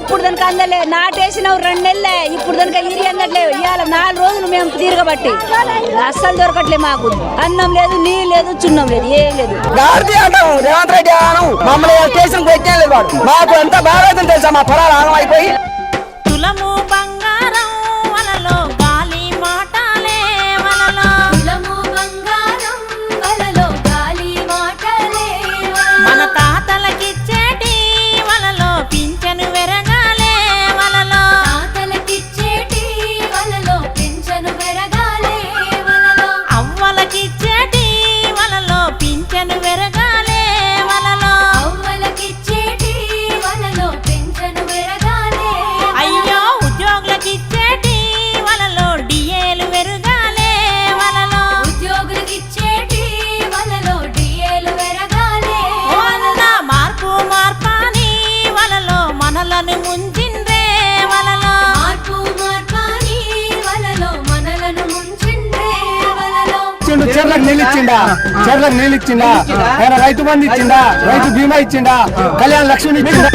ఇప్పుడు దానికి అందలే నాటేసినావు రెండు నెలలే. ఇప్పుడు దానికి ఇరి అందట్లేవు ఇవాళ నాలుగు రోజులు మేము తిరగబట్టి. అస్సలు దొరకట్లే మాకు. అన్నం లేదు నీళ్ళు లేదు చున్నం లేదు ఏం లేదు. రేవంత్ రెడ్డి మమ్మల్ని స్టేషన్ పెట్టలేదు వాడు. మాకు ఎంత బాగా తెలుసా మా పొలాలు ఆగం అయిపోయి తులము నీళ్ళు ఇచ్చిండా చెర్లకు నీళ్ళు ఇచ్చిండా ఆయన రైతు బంధు ఇచ్చిండా? రైతు బీమా ఇచ్చిండా? కళ్యాణ లక్ష్మి ఇచ్చిండా?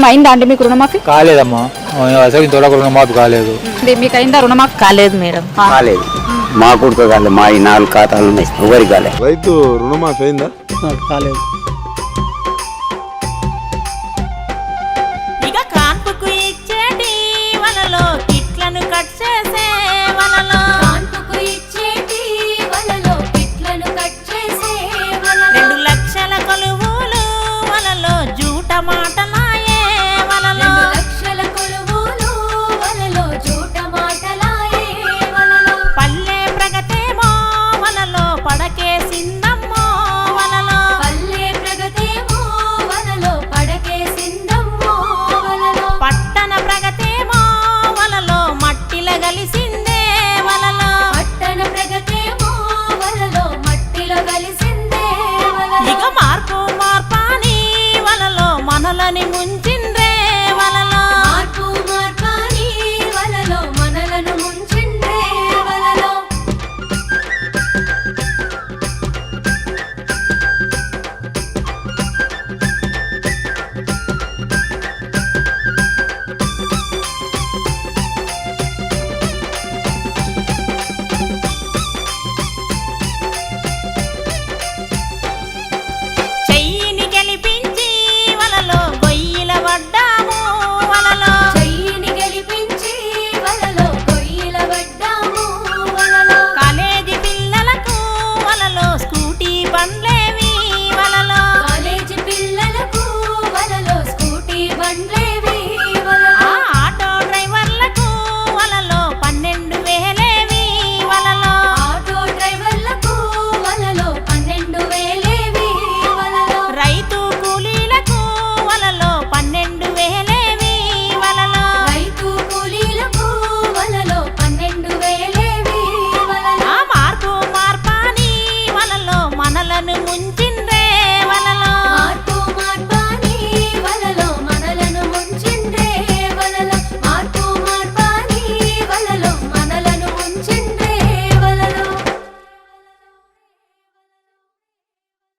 మొత్తం అయిందా అండి మీకు రుణమాఫీ? కాలేదమ్మా. అసలు ఇంతవరకు రుణమాఫీ కాలేదు. ఇది మీకు అయిందా రుణమాఫీ? కాలేదు మేడం. కాలేదు. మా కొడుకు కాలేదు మా ఈ నాలుగు ఖాతాలు ఉన్నాయి. ఎవరికి కాలేదు? రైతు రుణమాఫీ అయిందా? కాలేదు.